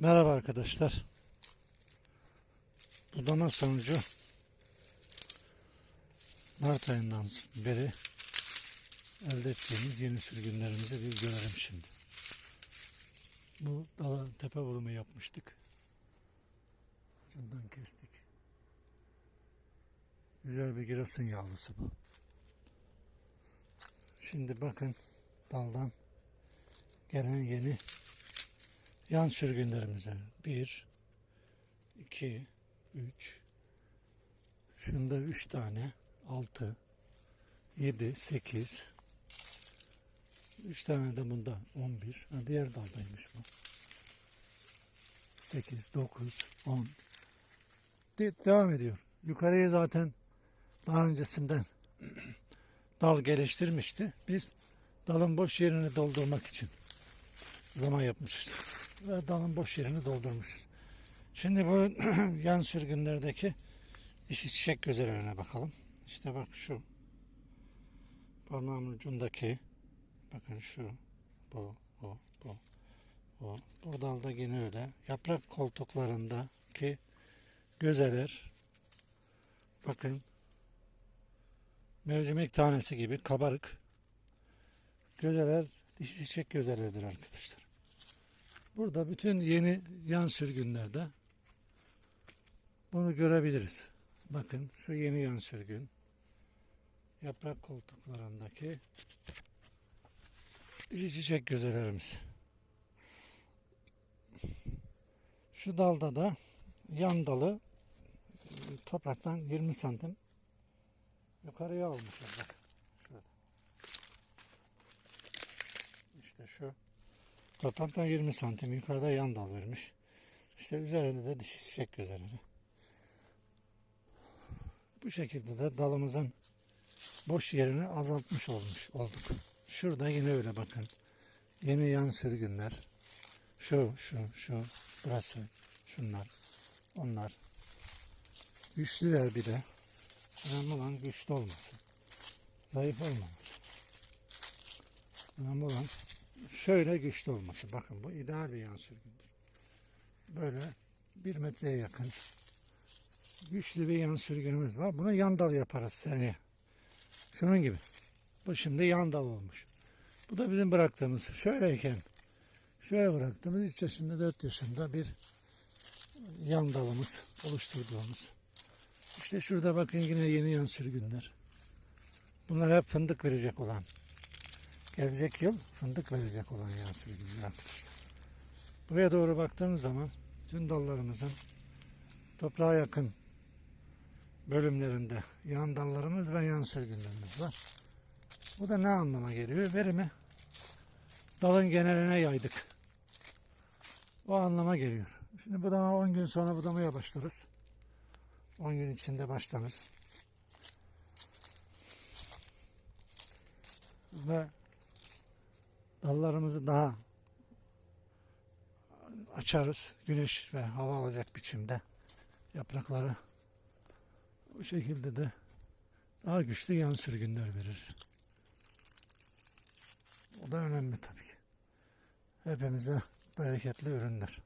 Merhaba arkadaşlar. Budama sonucu Mart ayından beri elde ettiğimiz yeni sürgünlerimizi bir görelim şimdi. Bu dala tepe vurumu yapmıştık. Ucundan kestik. Güzel bir girasın yavrusu bu. Şimdi bakın daldan gelen yeni yan sürgünlerimize 1 2 3 şunda 3 tane 6 7 8 3 tane de bunda 11 ha, diğer daldaymış bu. 8 9 10 De- devam ediyor. Yukarıya zaten daha öncesinden dal geliştirmişti. Biz dalın boş yerini doldurmak için zaman yapmışız ve dalın boş yerini doldurmuşuz. Şimdi bu yan sürgünlerdeki dişi çiçek gözelerine bakalım. İşte bak şu parmağımın ucundaki bakın şu bu bu bu bu bu dalda yine öyle yaprak koltuklarındaki gözeler bakın mercimek tanesi gibi kabarık gözeler dişi çiçek gözeleridir arkadaşlar. Burada bütün yeni yan sürgünlerde bunu görebiliriz. Bakın şu yeni yan sürgün. Yaprak koltuklarındaki dişi çiçek gözelerimiz. Şu dalda da yan dalı e, topraktan 20 santim yukarıya almışız bak. Şurada. İşte şu Topraktan 20 santim yukarıda yan dal vermiş. İşte üzerinde de dişi çiçek gözeleri. Bu şekilde de dalımızın boş yerini azaltmış olmuş olduk. Şurada yine öyle bakın. Yeni yan sürgünler. Şu, şu, şu, burası, şunlar, onlar. Güçlüler bir de. Önemli olan güçlü olması. Zayıf olmaması. Önemli olan şöyle güçlü olması. Bakın bu ideal bir yan sürgündür. Böyle bir metreye yakın güçlü bir yan sürgünümüz var. Bunu yan dal yaparız seneye. Şunun gibi. Bu şimdi yan dal olmuş. Bu da bizim bıraktığımız şöyleyken şöyle bıraktığımız 3 yaşında 4 yaşında bir yan dalımız oluşturduğumuz. İşte şurada bakın yine yeni yan sürgünler. Bunlar hep fındık verecek olan gelecek yıl fındık verecek olan sürgünler arkadaşlar. Buraya doğru baktığımız zaman tüm dallarımızın toprağa yakın bölümlerinde yan dallarımız ve yan sürgünlerimiz var. Bu da ne anlama geliyor? Verimi dalın geneline yaydık. O anlama geliyor. Şimdi budama 10 gün sonra budamaya başlarız. 10 gün içinde başlarız. Ve dallarımızı daha açarız. Güneş ve hava alacak biçimde yaprakları bu şekilde de daha güçlü yan sürgünler verir. O da önemli tabii. Hepimize bereketli ürünler.